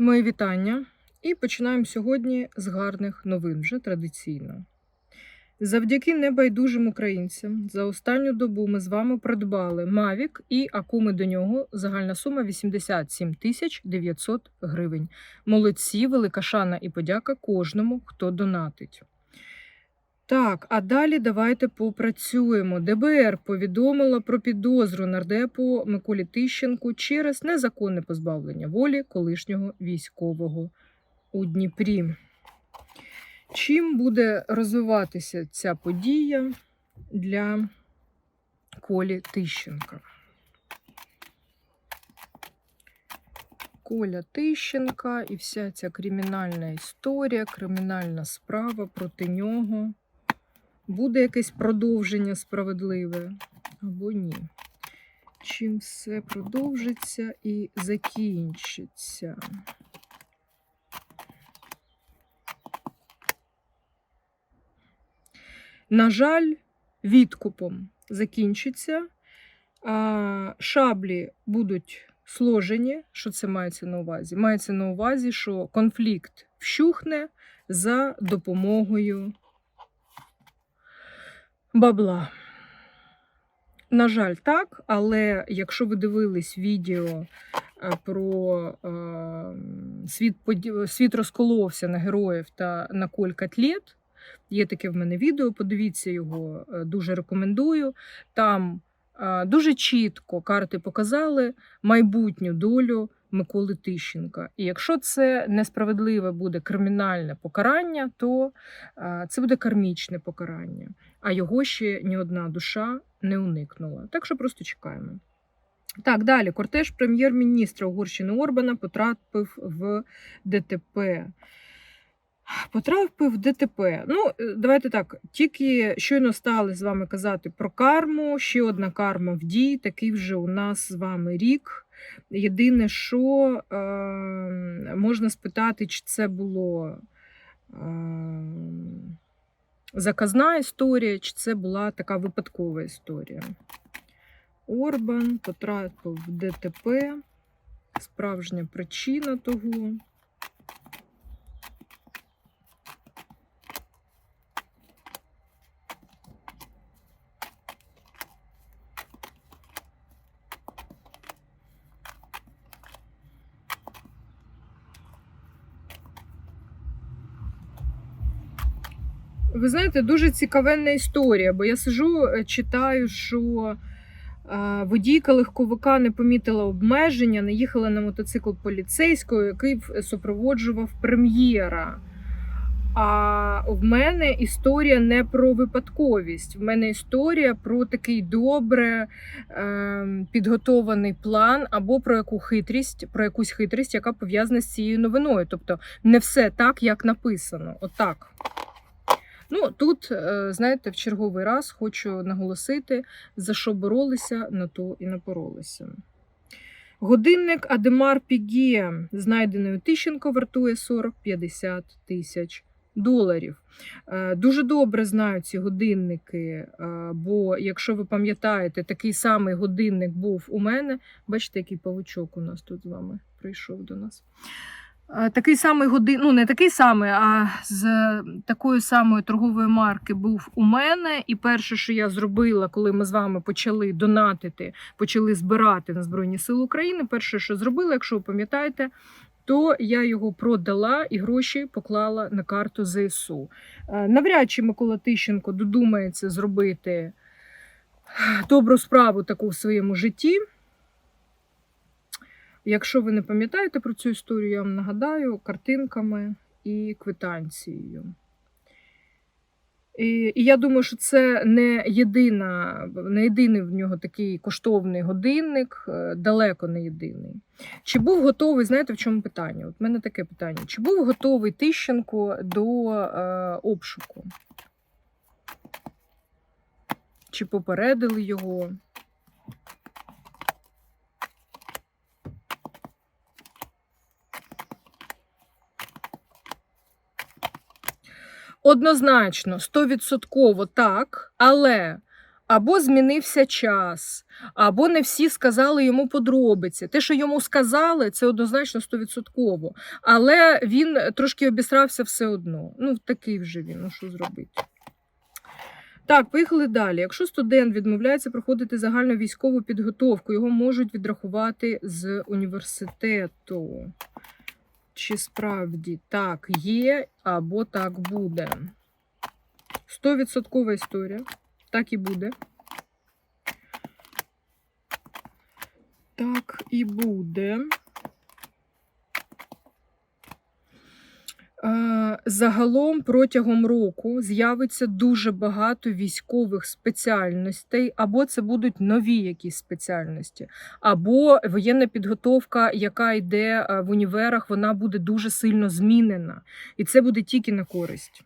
Мої вітання. І починаємо сьогодні з гарних новин, вже традиційно. Завдяки небайдужим українцям за останню добу ми з вами придбали Mavic і акуми до нього. Загальна сума 87 тисяч 900 гривень. Молодці, велика шана і подяка кожному, хто донатить. Так, а далі давайте попрацюємо. ДБР повідомила про підозру нардепу Миколі Тищенку через незаконне позбавлення волі колишнього військового у Дніпрі. Чим буде розвиватися ця подія для Колі Тищенка? Коля Тищенка і вся ця кримінальна історія, кримінальна справа проти нього. Буде якесь продовження справедливе або ні? Чим все продовжиться і закінчиться? На жаль, відкупом закінчиться. А, шаблі будуть сложені. Що це мається на увазі? Мається на увазі, що конфлікт вщухне за допомогою бабла. На жаль, так, але якщо ви дивились відео е, про е, світ, світ розколовся на героїв та на коль котлет, є таке в мене відео, подивіться його, е, дуже рекомендую. Там дуже чітко карти показали майбутню долю Миколи Тищенка. І якщо це несправедливе буде кримінальне покарання, то це буде кармічне покарання а його ще ні одна душа не уникнула. Так що просто чекаємо. Так, далі. Кортеж прем'єр-міністра Угорщини Орбана потрапив в ДТП. Потрапив в ДТП. Ну, е, давайте так. Тільки щойно стали з вами казати про карму. Ще одна карма в дії. Такий вже у нас з вами рік. Єдине, що е, можна спитати, чи це було. Е, заказна історія, чи це була така випадкова історія. Орбан потрапив в ДТП. Справжня причина того. Ви знаєте, дуже цікавенна історія, бо я сижу, е, читаю, що е, водійка легковика не помітила обмеження, не їхала на мотоцикл поліцейського, який супроводжував прем'єра. А в мене історія не про випадковість. В мене історія про такий добре е, підготований план або про яку хитрість, про якусь хитрість, яка пов'язана з цією новиною. Тобто не все так, як написано. Отак. Ну, тут, е, знаєте, в черговий раз хочу наголосити, за що боролися, на то і напоролися. Годинник Адемар Піге, знайдений Тищенко, вартує 40-50 тисяч доларів. Е, Дуже добре знаю ці годинники, е, бо якщо ви пам'ятаєте, такий самий годинник був у мене. Бачите, який павучок у нас тут з вами прийшов до нас. Такий самий годин, ну не такий самий, а з такої самої торгової марки був у мене. І перше, що я зробила, коли ми з вами почали донатити, почали збирати на Збройні Сили України. Перше, що зробила, якщо ви пам'ятаєте, то я його продала і гроші поклала на карту ЗСУ. Навряд чи Микола Тищенко додумається зробити добру справу таку в своєму житті. Якщо ви не пам'ятаєте про цю історію, я вам нагадаю картинками і квитанцією. І, і я думаю, що це не єдина, не єдиний в нього такий коштовний годинник, е, далеко не єдиний. Чи був готовий, знаєте, в чому питання? От в мене таке питання: чи був готовий Тищенко до е, обшуку? Чи попередили його? Однозначно, стовідсотково так, але або змінився час, або не всі сказали йому подробиці. Те, що йому сказали, це однозначно стовідсотково. Але він трошки обісрався все одно. Ну, такий вже він, ну що зробити. Так, поїхали далі. Якщо студент відмовляється проходити загальну військову підготовку, його можуть відрахувати з університету. Чи справді так є, або так буде? Стовідсоткова історія. Так і буде. Так і буде. Загалом протягом року з'явиться дуже багато військових спеціальностей, або це будуть нові якісь спеціальності, або воєнна підготовка, яка йде е, в універах, вона буде дуже сильно змінена. І це буде тільки на користь.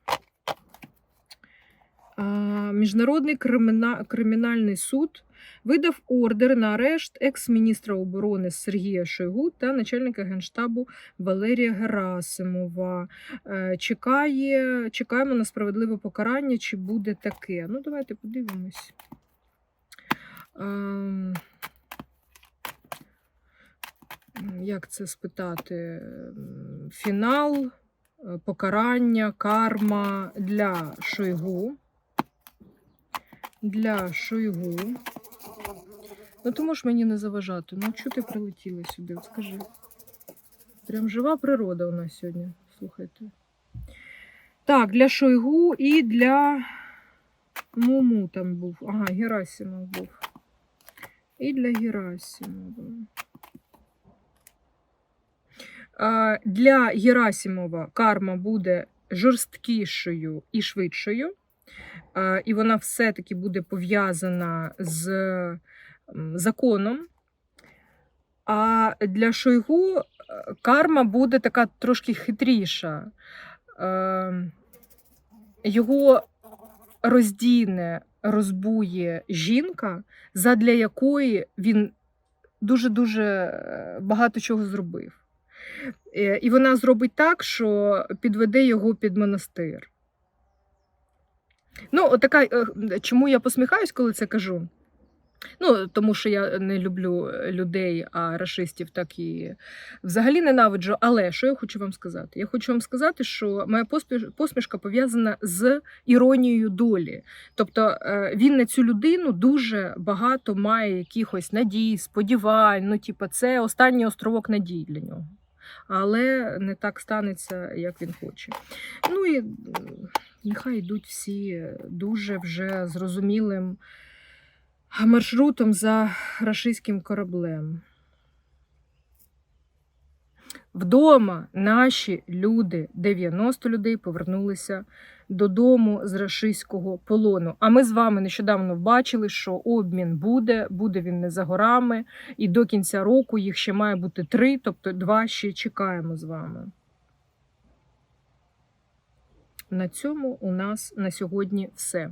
Міжнародний кримінальний суд видав ордер на арешт екс-міністра оборони Сергія Шойгу та начальника генштабу Валерія Герасимова. Е, Чекає, чекаємо на справедливе покарання, чи буде таке. Ну, давайте подивимось. Ем, Як це спитати? Ем, Фінал, е, покарання, карма для Шойгу. Для Шойгу. Ну, ти можеш мені не заважати. Ну, чого ти прилетіла сюди? От скажи. Прям жива природа у нас сьогодні. Слухайте. Так, для Шойгу і для Муму там був. Ага, Герасимов був. І для Герасимова. Для Герасимова карма буде жорсткішою і швидшою. І вона все-таки буде пов'язана з законом. А для Шойгу е, карма буде така трошки хитріша. Е, Його роздійне розбує жінка, задля якої він дуже-дуже е, багато чого зробив. І вона зробить так, що підведе його під монастир. Ну, отака, е, чому я посміхаюсь, коли це кажу? Ну, тому що я не люблю е, людей, а рашистів так і взагалі ненавиджу. Але що я хочу вам сказати? Я хочу вам сказати, що моя посмішка пов'язана з іронією долі. Тобто е, він на цю людину дуже багато має якихось надій, сподівань. Ну, типу, це останній островок надій для нього. Але не так станеться, як він хоче. Ну і нехай йдуть всі дуже вже зрозумілим маршрутом за рашистським кораблем. Вдома наші люди, 90 людей, повернулися додому з рашистського полону. А ми з вами нещодавно бачили, що обмін буде, буде він не за горами, і до кінця року їх ще має бути три, тобто два ще чекаємо з вами. На цьому у нас на сьогодні все.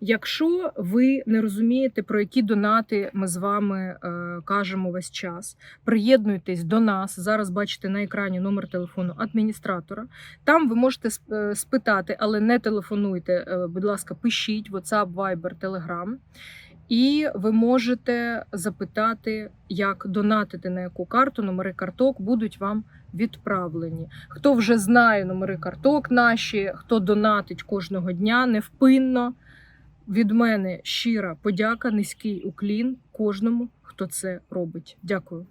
Якщо ви не розумієте, про які донати ми з вами е, кажемо весь час, приєднуйтесь до нас. Зараз бачите на екрані номер телефону адміністратора. Там ви можете е, спитати, але не телефонуйте. е, Будь ласка, пишіть WhatsApp, Viber, Telegram. І ви можете запитати, як донатити на яку карту, номери карток будуть вам відправлені. Хто вже знає номери карток наші, хто донатить кожного дня невпинно. Від мене щира подяка, низький уклін кожному, хто це робить. Дякую.